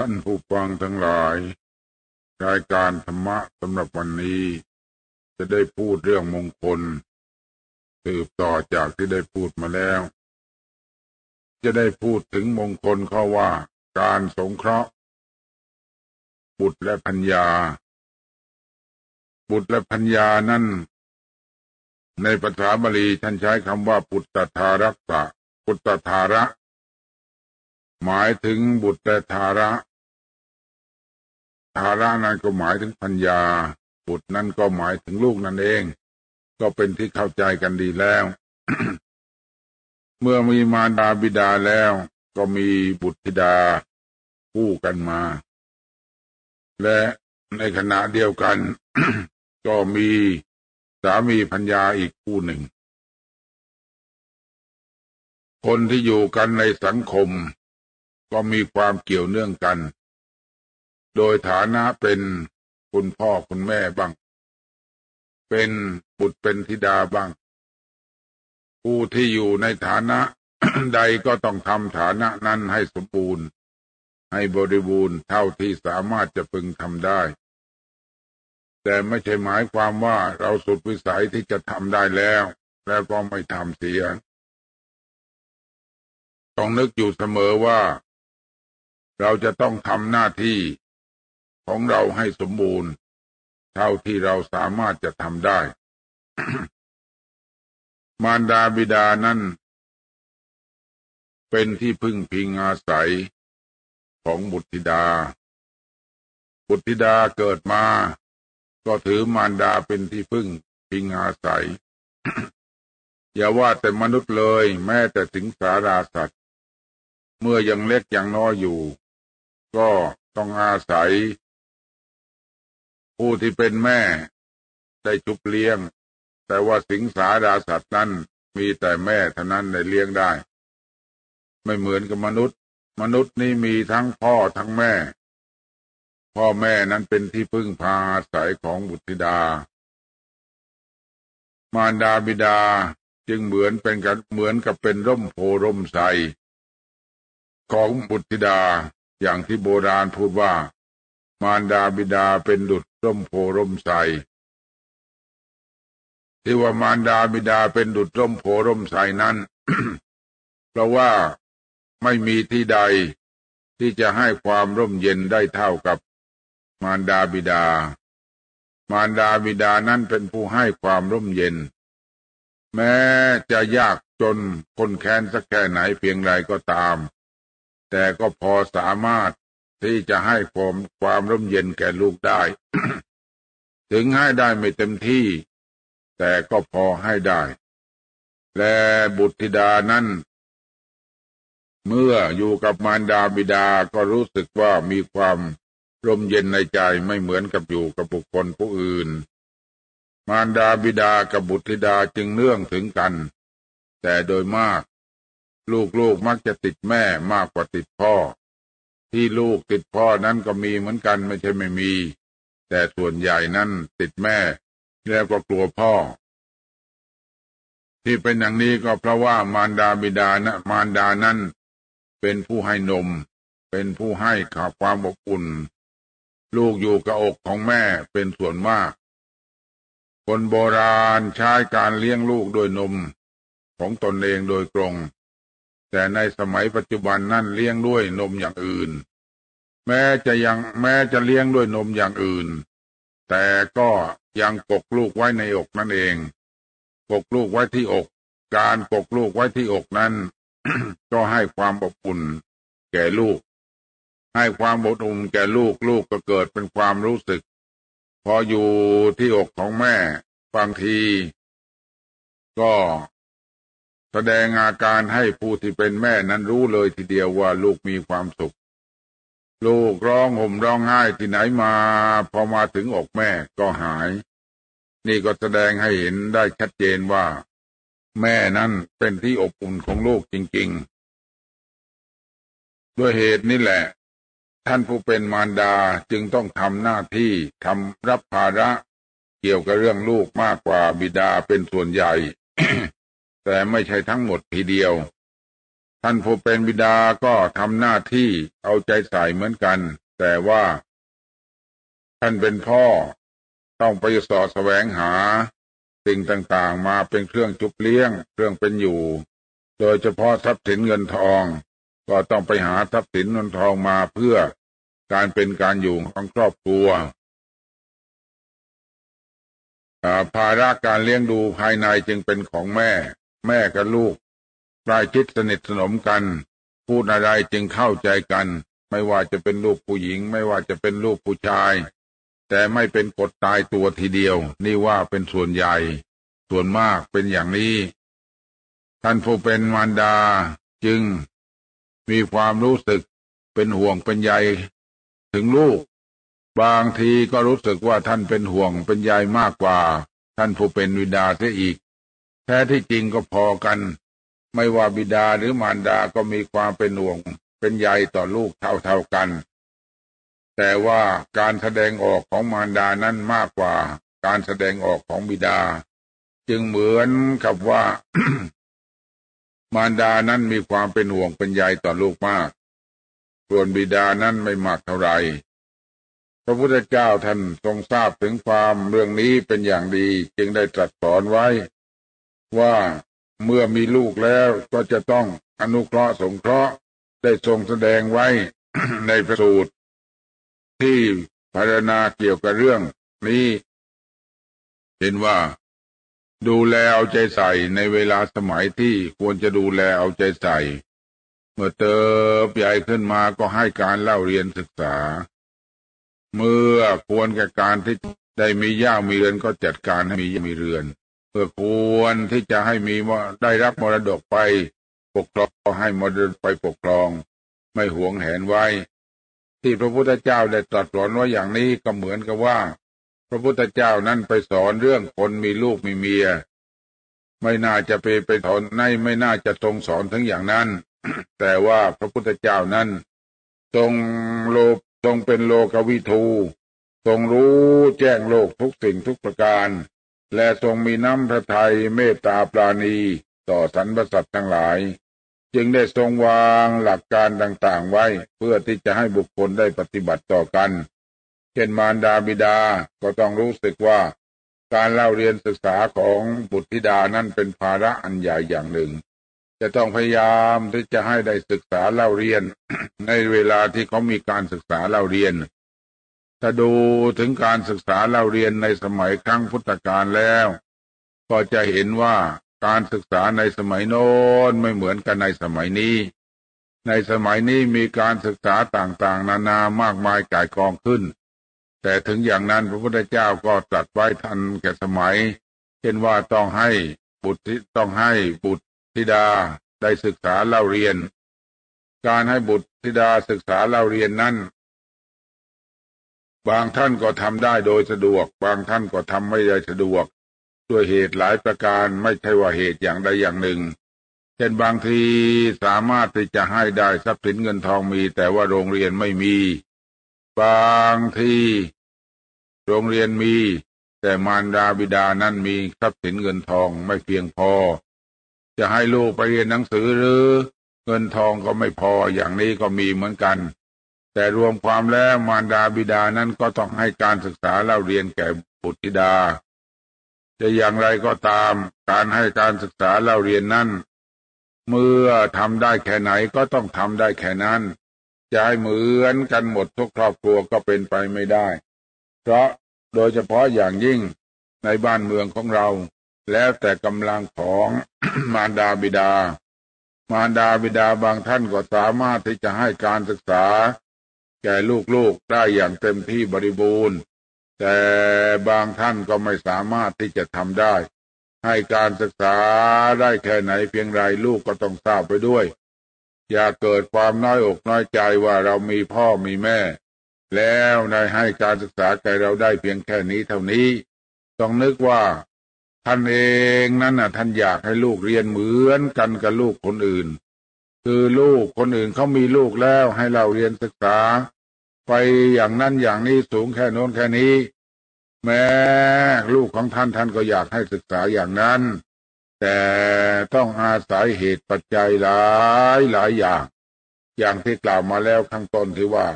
ท่านผู้ฟังทั้งหลาย รายการธรรมะสำหรับวันนี้ จะได้พูดเรื่องมงคลสืบต่อจากที่ได้พูดมาแล้ว จะได้พูดถึงมงคลข้อว่า การสงเคราะห์ บุตรและพัญญา บุตรและพัญญานั้นในภาษาบาลีท่านใช้คำว่าปุตตทารักษะปุตตทาระ หมายถึงบุตรและทาระทาระนั้นก็หมายถึงพัญญา บุตรนั้นก็หมายถึงลูกนั่นเอง ก็เป็นที่เข้าใจกันดีแล้ว เมื่อมีมารดาบิดาแล้ว ก็มีบุตรธิดาคู่กันมา และในขณะเดียวกัน ก็มีสามีพัญญาอีกคู่หนึ่ง คนที่อยู่กันในสังคม ก็มีความเกี่ยวเนื่องกัน โดยฐานะเป็นคุณพ่อคุณแม่บ้าง เป็นบุตรเป็นธิดาบ้าง ผู้ที่อยู่ในฐานะใดก็ต้องทำฐานะนั้นให้สมบูรณ์ ให้บริบูรณ์เท่าที่สามารถจะพึงทำได้ แต่ไม่ใช่หมายความว่าเราสุดวิสัยที่จะทำได้แล้ว แล้วก็ไม่ทำเสียต้องนึกอยู่เสมอว่า เราจะต้องทำหน้าที่ของเราให้สมบูรณ์ เท่าที่เราสามารถจะทำได้ มารดาบิดานั้น เป็นที่พึ่งพิงอาศัยของบุตรธิดา บุตรธิดาเกิดมา ก็ถือมารดาเป็นที่พึ่งพิงอาศัย อย่าว่าแต่มนุษย์เลย แม้แต่ถึงสาราสัตว์ เมื่อยังเล็กยังน้อยอยู่ ก็ต้องอาศัย ผู้ที่เป็นแม่ ได้ชุบเลี้ยง แต่ว่าสิงสาราสัตว์นั้นมีแต่แม่เท่านั้นในเลี้ยงได้ ไม่เหมือนกับมนุษย์ มนุษย์นี่มีทั้งพ่อทั้งแม่ พ่อแม่นั้นเป็นที่พึ่งพาอาศัยของบุตรธิดา มารดาบิดาจึงเหมือนเป็นกันเหมือนกับเป็นร่มโพร่มใสของบุตรธิดา อย่างที่โบราณพูดว่า มารดาบิดาเป็นดุจร่มโพร่มใสที่ว่ามารดาบิดาเป็นดุจร่มโพร่มใสนั้น เพราะว่าไม่มีที่ใดที่จะให้ความร่มเย็นได้เท่ากับมารดาบิดา มารดาบิดานั้นเป็นผู้ให้ความร่มเย็น แม้จะยากจนคนแค้นสักแค่ไหนเพียงไรก็ตาม แต่ก็พอสามารถที่จะให้ความความร่มเย็นแก่ลูกได้ ถึงให้ได้ไม่เต็มที่ แต่ก็พอให้ได้ และบุตรธิดานั้น เมื่ออยู่กับมารดาบิดาก็รู้สึกว่ามีความร่มเย็นในใจไม่เหมือนกับอยู่กับบุคคลผู้อื่น มารดาบิดากับบุตรธิดาจึงเนื่องถึงกัน แต่โดยมาก ลูกๆมักจะติดแม่มากกว่าติดพ่อ ที่ลูกติดพ่อนั้นก็มีเหมือนกันไม่ใช่ไม่มี แต่ส่วนใหญ่นั้นติดแม่ แล้วก็กลัวพ่อ ที่เป็นอย่างนี้ก็เพราะว่ามารดาบิดานะมารดานั้น เป็นผู้ให้นม เป็นผู้ให้ขาความอบอุ่น ลูกอยู่กับอกของแม่เป็นส่วนมาก คนโบราณใช้การเลี้ยงลูกโดยนมของตนเองโดยตรง แต่ในสมัยปัจจุบันนั่นเลี้ยงด้วยนมอย่างอื่น แม้จะยังแม้จะเลี้ยงด้วยนมอย่างอื่น แต่ก็ยังกกลูกไว้ในอกนั่นเอง กกลูกไว้ที่อก การกกลูกไว้ที่อกนั้น ก็ให้ความอบอุ่นแก่ลูก ให้ความอบอุ่นแก่ลูกลูกก็เกิดเป็นความรู้สึก พออยู่ที่อกของแม่บางที ก็ แสดงอาการให้ผู้ที่เป็นแม่นั้นรู้เลยทีเดียวว่าลูกมีความสุข ลูกร้องห่มร้องไห้ที่ไหนมา พอมาถึงอกแม่ก็หาย นี่ก็แสดงให้เห็นได้ชัดเจนว่า แม่นั้นเป็นที่อบอุ่นของลูกจริงๆ ด้วยเหตุนี้แหละ ท่านผู้เป็นมารดาจึงต้องทำหน้าที่ทำรับภาระ เกี่ยวกับเรื่องลูกมากกว่าบิดาเป็นส่วนใหญ่ แต่ไม่ใช่ทั้งหมดทีเดียว ท่านผู้เป็นบิดาก็ทำหน้าที่เอาใจใส่เหมือนกัน แต่ว่า ท่านเป็นพ่อ ต้องไปสอดแสวงหา สิ่งต่างๆมาเป็นเครื่องจุบเลี้ยง เครื่องเป็นอยู่ โดยเฉพาะทรัพย์สินเงินทอง ก็ต้องไปหาทรัพย์สินเงินทองมาเพื่อการเป็นการอยู่ของครอบครัวภาระการเลี้ยงดูภายในจึงเป็นของแม่ แม่กับลูกใกล้ชิดสนิทสนมกัน พูดอะไรจึงเข้าใจกัน ไม่ว่าจะเป็นลูกผู้หญิง ไม่ว่าจะเป็นลูกผู้ชาย แต่ไม่เป็นกฎตายตัวทีเดียว นี่ว่าเป็นส่วนใหญ่ ส่วนมากเป็นอย่างนี้ ท่านผู้เป็นมารดาจึงมีความรู้สึกเป็นห่วงเป็นใยถึงลูก บางทีก็รู้สึกว่าท่านเป็นห่วงเป็นใยมากกว่า ท่านผู้เป็นวิดาเสียอีก แท้ที่จริงก็พอกัน ไม่ว่าบิดาหรือมารดาก็มีความเป็นห่วง เป็นใยต่อลูกเท่าๆกัน แต่ว่าการแสดงออกของมารดานั้นมากกว่า การแสดงออกของบิดา จึงเหมือนกับว่า มารดานั้นมีความเป็นห่วงเป็นใยต่อลูกมาก ส่วนบิดานั้นไม่มากเท่าไหร่พระพุทธเจ้าท่านทรงทราบถึงความเรื่องนี้เป็นอย่างดีจึงได้ตรัสสอนไว้ ว่าเมื่อมีลูกแล้วก็จะต้องอนุเคราะห์สงเคราะห์ได้ทรงแสดงไว้ในพระสูตร ที่พารณาเกี่ยวกับเรื่องนี้เห็นว่าดูแลเอาใจใส่ในเวลาสมัยที่ควรจะดูแลเอาใจใส่ เมื่อเติบใหญ่ขึ้นมาก็ให้การเล่าเรียนศึกษา เมื่อควรแก่การที่ได้มีย่ามีเรือนก็จัดการให้มีย่ามีเรือน พื่อควรที่จะให้มีได้รับมรดกไปปกครองให้มรดกไปปกครอง ไม่หวงแหนไว้ ที่พระพุทธเจ้าได้ตรัสสอนว่าอย่างนี้ก็เหมือนกับว่า พระพุทธเจ้านั้นไปสอนเรื่องคนมีลูกมีเมีย ไม่น่าจะไปไปถอนในไม่น่าจะทรงสอนถึงอย่างนั้น แต่ว่าพระพุทธเจ้านั้นทรงโลทรงเป็นโลกวิทูทรงรู้แจ้งโลกทุกสิ่งทุกประการ และทรงมีน้ำพระทัยเมตตาปราณีต่อสรรพสัตว์ทั้งหลาย จึงได้ทรงวางหลักการต่างๆไว้เพื่อที่จะให้บุคคลได้ปฏิบัติต่อกัน เช่นมารดาบิดาก็ต้องรู้สึกว่า การเล่าเรียนศึกษาของบุตรธิดานั้นเป็นภาระอันใหญ่อย่างหนึ่ง จะต้องพยายามที่จะให้ได้ศึกษาเล่าเรียน ในเวลาที่เขามีการศึกษาเล่าเรียน ถ้าดูถึงการศึกษาเล่าเรียนในสมัยครั้งพุทธกาลแล้ว ก็จะเห็นว่าการศึกษาในสมัยโน้นไม่เหมือนกันในสมัยนี้ ในสมัยนี้มีการศึกษาต่างๆ นานามากมายก่ายกองขึ้น แต่ถึงอย่างนั้นพระพุทธเจ้าก็ตรัสไว้ทันแก่สมัย เช่นว่าต้องให้บุตรต้องให้บุตรธิดาได้ศึกษาเล่าเรียน การให้บุตรธิดาศึกษาเล่าเรียนนั้น บางท่านก็ทำได้โดยสะดวก บางท่านก็ทำไม่ได้สะดวก ด้วยเหตุหลายประการไม่ใช่ว่าเหตุอย่างใดอย่างหนึ่ง เช่นบางทีสามารถที่จะให้ได้ทรัพย์สินเงินทองมี แต่ว่าโรงเรียนไม่มี บางทีโรงเรียนมี แต่มารดาบิดานั้นมีทรัพย์สินเงินทองไม่เพียงพอ จะให้ลูกไปเรียนหนังสือหรือ เงินทองก็ไม่พออย่างนี้ก็มีเหมือนกัน แต่รวมความแล้วมารดาบิดานั้นก็ต้องให้การศึกษาเล่าเรียนแก่บุตรธิดา จะอย่างไรก็ตามการให้การศึกษาเล่าเรียนนั้น เมื่อทำได้แค่ไหนก็ต้องทำได้แค่นั้น จะให้เหมือนกันหมดทุกครอบครัวก็เป็นไปไม่ได้ เพราะโดยเฉพาะอย่างยิ่งในบ้านเมืองของเรา แล้วแต่กำลังของมารดาบิดา มารดาบิดาบางท่านก็สามารถที่จะให้การศึกษา แก่ลูกๆได้อย่างเต็มที่บริบูรณ์ แต่บางท่านก็ไม่สามารถที่จะทำได้ ให้การศึกษาได้แค่ไหนเพียงไรลูกก็ต้องทราบไปด้วย อย่าเกิดความน้อยอกน้อยใจว่าเรามีพ่อมีแม่ แล้วในให้การศึกษาแก่เราได้เพียงแค่นี้เท่านี้ ต้องนึกว่าท่านเองนั้นน่ะท่านอยากให้ลูกเรียนเหมือนกันกับลูกคนอื่น คือลูกคนอื่นเขามีลูกแล้วให้เราเรียนศึกษา ไปอย่างนั้นอย่างนี้สูงแค่โน้นแค่นี้ แม้ลูกของท่านท่านก็อยากให้ศึกษาอย่างนั้น แต่ต้องอาศัยเหตุปัจจัยหลายหลายอย่าง อย่างที่กล่าวมาแล้วข้างต้นที่ว่า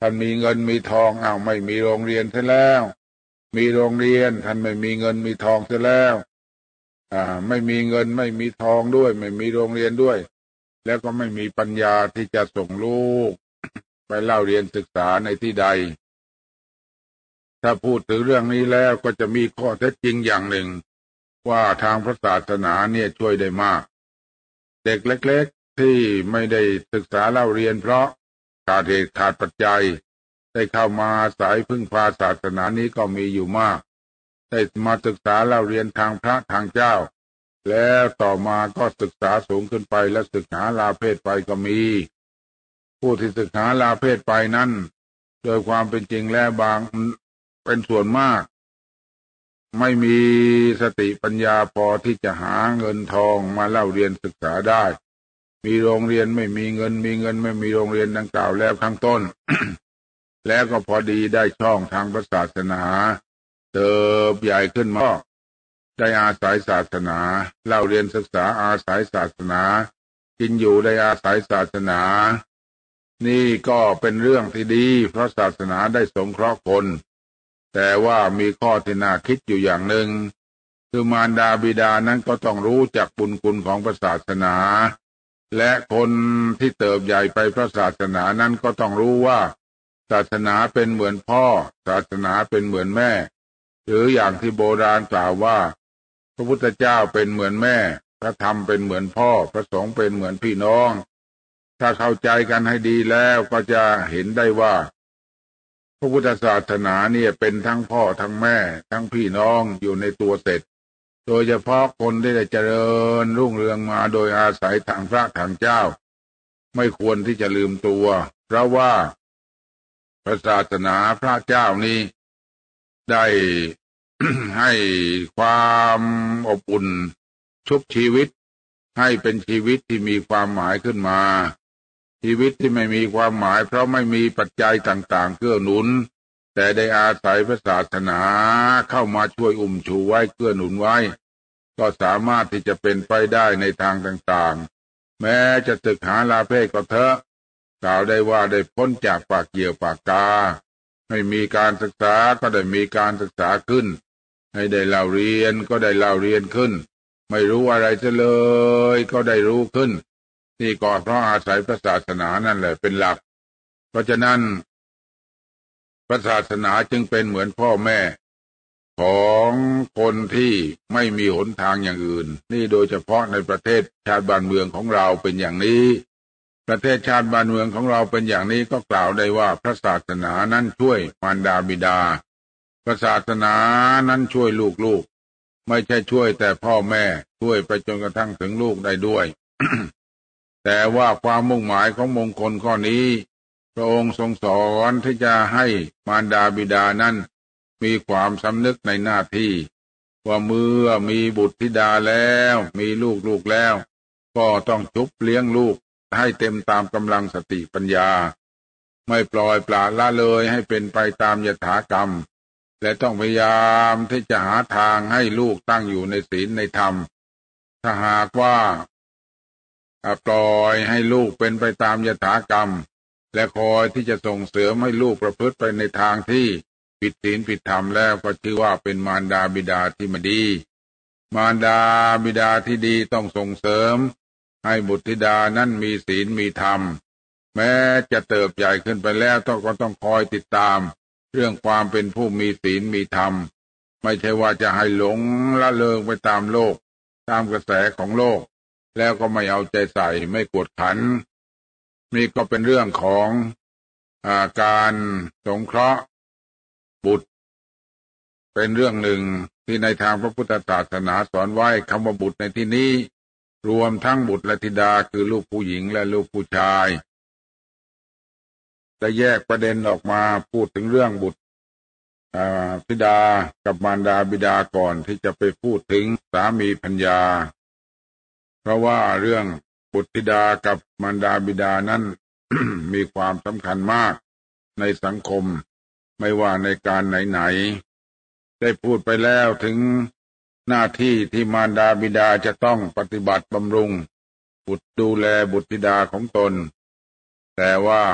ท่านมีเงินมีทองอ้าวไม่มีโรงเรียนเสียแล้ว มีโรงเรียนท่านไม่มีเงินมีทองเสียแล้ว อ่า ไม่มีเงินไม่มีทองด้วย ไม่มีโรงเรียนด้วย แล้วก็ไม่มีปัญญาที่จะส่งลูก ไปเล่าเรียนศึกษาในที่ใด ถ้าพูดถึงเรื่องนี้แล้วก็จะมีข้อเท็จจริงอย่างหนึ่ง ว่าทางพระศาสนาเนี่ยช่วยได้มาก เด็กเล็ก ๆที่ไม่ได้ศึกษาเล่าเรียนเพราะขาดเหตุขาดปัจจัย ได้เข้ามาสายพึ่งพาศาสนานี้ก็มีอยู่มาก ได้มาศึกษาเล่าเรียนทางพระทางเจ้า แล้วต่อมาก็ศึกษาสูงขึ้นไปและศึกษาลาเพศไปก็มี ผู้ที่ศึกษาลาเพศไปนั้นโดยความเป็นจริงแล้วบางเป็นส่วนมาก ไม่มีสติปัญญาพอที่จะหาเงินทองมาเล่าเรียนศึกษาได้ มีโรงเรียนไม่มีเงิน มีเงินไม่มีโรงเรียนดังกล่าวแล้วข้างต้น แล้วก็พอดีได้ช่องทางศาสนาเติบใหญ่ขึ้นมา ได้อาศัยศาสนาเล่าเรียนศึกษาอาศัยศาสนา กินอยู่ได้อาศัยศาสนา นี่ก็เป็นเรื่องที่ดี เพราะศาสนาได้สงเคราะห์คน แต่ว่ามีข้อที่น่าคิดอยู่อย่างหนึ่ง คือมารดาบิดานั้นก็ต้องรู้จักบุญคุณของพระศาสนา และคนที่เติบใหญ่ไปพระศาสนานั้นก็ต้องรู้ว่า ศาสนาเป็นเหมือนพ่อ ศาสนาเป็นเหมือนแม่ หรืออย่างที่โบราณกล่าวว่า พระพุทธเจ้าเป็นเหมือนแม่ พระธรรมเป็นเหมือนพ่อ พระสงฆ์เป็นเหมือนพี่น้อง ถ้าเข้าใจกันให้ดีแล้วก็จะเห็นได้ว่า พระพุทธศาสนาเนี่ยเป็นทั้งพ่อทั้งแม่ ทั้งพี่น้องอยู่ในตัวเสร็จ โดยเฉพาะคนที่ได้เจริญรุ่งเรืองมาโดยอาศัยทางพระทางเจ้า ไม่ควรที่จะลืมตัว เพราะว่าพระศาสนาพระเจ้านี้ได้ ให้ความอบอุ่นชุบชีวิต ให้เป็นชีวิตที่มีความหมายขึ้นมา ชีวิตที่ไม่มีความหมาย เพราะไม่มีปัจจัยต่างๆเกื้อหนุน แต่ได้อาศัยพระศาสนาเข้ามาช่วยอุ้มชูไว้เกื้อหนุนไว้ ก็สามารถที่จะเป็นไปได้ในทางต่างๆ แม้จะตึกหาลาเพศก็เถอะกล่าวได้ว่าได้พ้นจากปากเกี่ยวปากกา ไม่มีการศึกษาก็ได้มีการศึกษาขึ้น ให้ได้เล่าเรียนก็ได้เล่าเรียนขึ้น ไม่รู้อะไรเลยก็ได้รู้ขึ้น นี่ก็เพราะอาศัยพระศาสนานั่นแหละเป็นหลัก เพราะฉะนั้น พระศาสนาจึงเป็นเหมือนพ่อแม่ ของคนที่ไม่มีหนทางอย่างอื่น นี่โดยเฉพาะในประเทศชาติบ้านเมืองของเราเป็นอย่างนี้ประเทศชาติบ้านเมืองของเราเป็นอย่างนี้ก็กล่าวได้ว่าพระศาสนานั้นช่วยมารดาบิดา พระศาสนานั้นช่วยลูกๆ ไม่ใช่ช่วยแต่พ่อแม่ช่วยไปจนกระทั่งถึงลูกได้ด้วย แต่ว่าความมุ่งหมายของมงคลข้อนี้ พระองค์ทรงสอนที่จะให้มารดาบิดานั้นมีความสำนึกในหน้าที่ ว่าเมื่อมีบุตรธิดาแล้ว มีลูกลูกแล้ว ก็ต้องชุบเลี้ยงลูกให้เต็มตามกำลังสติปัญญา ไม่ปล่อยปละละเลยให้เป็นไปตามยถากรรม และต้องพยายามที่จะหาทางให้ลูกตั้งอยู่ในศีลในธรรม ถ้าหากว่าปล่อยให้ลูกเป็นไปตามยถากรรม และคอยที่จะส่งเสริมให้ลูกประพฤติไปในทางที่ผิดศีลผิดธรรมแล้วก็ชื่อว่าเป็นมารดาบิดาที่มาดี มารดาบิดาที่ดีต้องส่งเสริม ให้บุตรธิดานั้นมีศีลมีธรรม แม้จะเติบใหญ่ขึ้นไปแล้วต้องก็ต้องคอยติดตาม เรื่องความเป็นผู้มีศีลมีธรรม ไม่ใช่ว่าจะให้หลงละเลงไปตามโลก ตามกระแสของโลก แล้วก็ไม่เอาใจใส่ไม่กดขันนี่ก็เป็นเรื่องของอาการสงเคราะห์บุตร เป็นเรื่องหนึ่งที่ในทางพระพุทธศาสนาสอนไว้คำว่าบุตรในที่นี้ รวมทั้งบุตรและธิดาคือลูกผู้หญิงและลูกผู้ชาย จะแยกประเด็นออกมาพูดถึงเรื่องบุตรธิดากับมารดาบิดาก่อนที่จะไปพูดถึงสามีพัญญา เพราะว่าเรื่องบุตรธิดากับมารดาบิดานั้นมีความสำคัญมากในสังคมไม่ว่าในการไหนๆได้พูดไปแล้วถึงหน้าที่ที่มารดาบิดาจะต้องปฏิบัติบำรุง บุตรดูแลบุตรธิดาของตน แต่ว่า